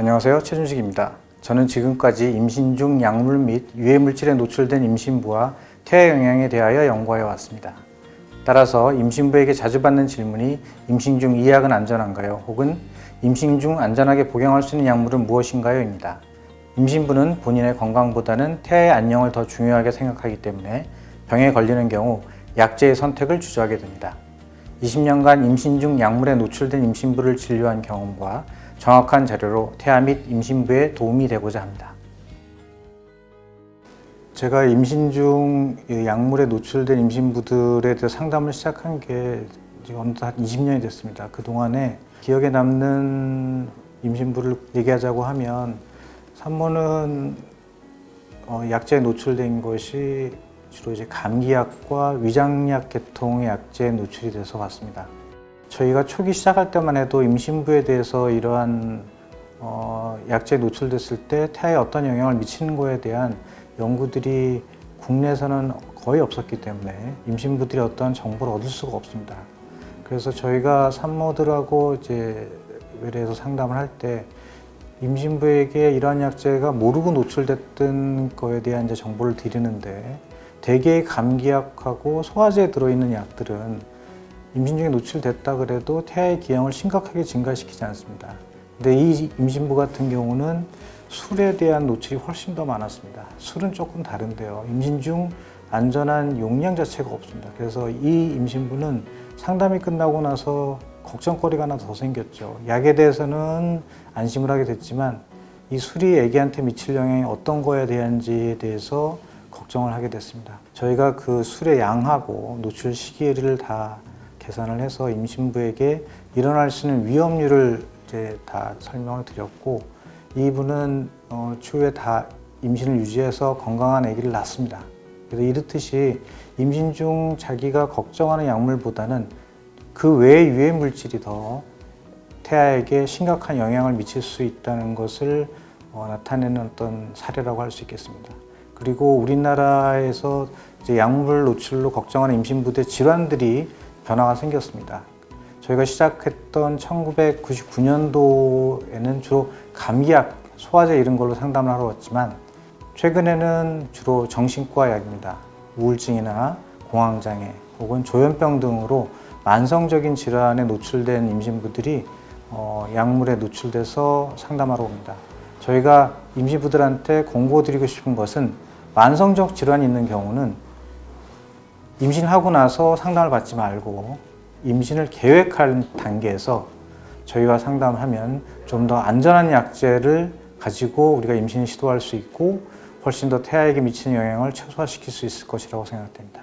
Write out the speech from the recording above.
안녕하세요. 최준식입니다. 저는 지금까지 임신 중 약물 및 유해 물질에 노출된 임신부와 태아 영향에 대하여 연구하여 왔습니다. 따라서 임신부에게 자주 받는 질문이 임신 중 이 약은 안전한가요? 혹은 임신 중 안전하게 복용할 수 있는 약물은 무엇인가요?입니다. 임신부는 본인의 건강보다는 태아의 안녕을 더 중요하게 생각하기 때문에 병에 걸리는 경우 약제의 선택을 주저하게 됩니다. 20년간 임신 중 약물에 노출된 임신부를 진료한 경험과 정확한 자료로 태아 및 임신부에 도움이 되고자 합니다. 제가 임신 중이 약물에 노출된 임신부들에 대해 상담을 시작한 게 지금 한 20년이 됐습니다. 그 동안에 기억에 남는 임신부를 얘기하자고 하면 산모는 어, 약제에 노출된 것이 주로 이제 감기약과 위장약 계통의 약제에 노출이 돼서 왔습니다. 저희가 초기 시작할 때만 해도 임신부에 대해서 이러한 어, 약제에 노출됐을 때 태아에 어떤 영향을 미치는 거에 대한 연구들이 국내에서는 거의 없었기 때문에 임신부들이 어떤 정보를 얻을 수가 없습니다. 그래서 저희가 산모들하고 이제 외래에서 상담을 할 때 임신부에게 이러한 약제가 모르고 노출됐던 거에 대한 이제 정보를 드리는데 대개의 감기약하고 소화제에 들어있는 약들은 임신 중에 노출됐다 그래도 태아의 기형을 심각하게 증가시키지 않습니다. 근데 이 임신부 같은 경우는 술에 대한 노출이 훨씬 더 많았습니다. 술은 조금 다른데요. 임신 중 안전한 용량 자체가 없습니다. 그래서 이 임신부는 상담이 끝나고 나서 걱정거리가 하나 더 생겼죠. 약에 대해서는 안심을 하게 됐지만 이 술이 애기한테 미칠 영향이 어떤 거에 대한지에 대해서 걱정을 하게 됐습니다. 저희가 그 술의 양하고 노출 시기를 다 계산을 해서 임신부에게 일어날 수 있는 위험률을 이제 다 설명을 드렸고 이분은 어, 추후에 다 임신을 유지해서 건강한 아기를 낳습니다. 그래서 이렇듯이 임신 중 자기가 걱정하는 약물보다는 그 외의 유해 물질이 더 태아에게 심각한 영향을 미칠 수 있다는 것을 어, 나타내는 어떤 사례라고 할 수 있겠습니다. 그리고 우리나라에서 약물 노출로 걱정하는 임신부대 질환들이 변화가 생겼습니다. 저희가 시작했던 1999년도에는 주로 감기약, 소화제 이런 걸로 상담을 하러 왔지만 최근에는 주로 정신과 약입니다. 우울증이나 공황장애 혹은 조현병 등으로 만성적인 질환에 노출된 임신부들이 어, 약물에 노출돼서 상담하러 옵니다. 저희가 임신부들한테 공고드리고 싶은 것은 만성적 질환이 있는 경우는 임신하고 나서 상담을 받지 말고 임신을 계획할 단계에서 저희와 상담하면 좀 더 안전한 약제를 가지고 우리가 임신을 시도할 수 있고 훨씬 더 태아에게 미치는 영향을 최소화시킬 수 있을 것이라고 생각됩니다.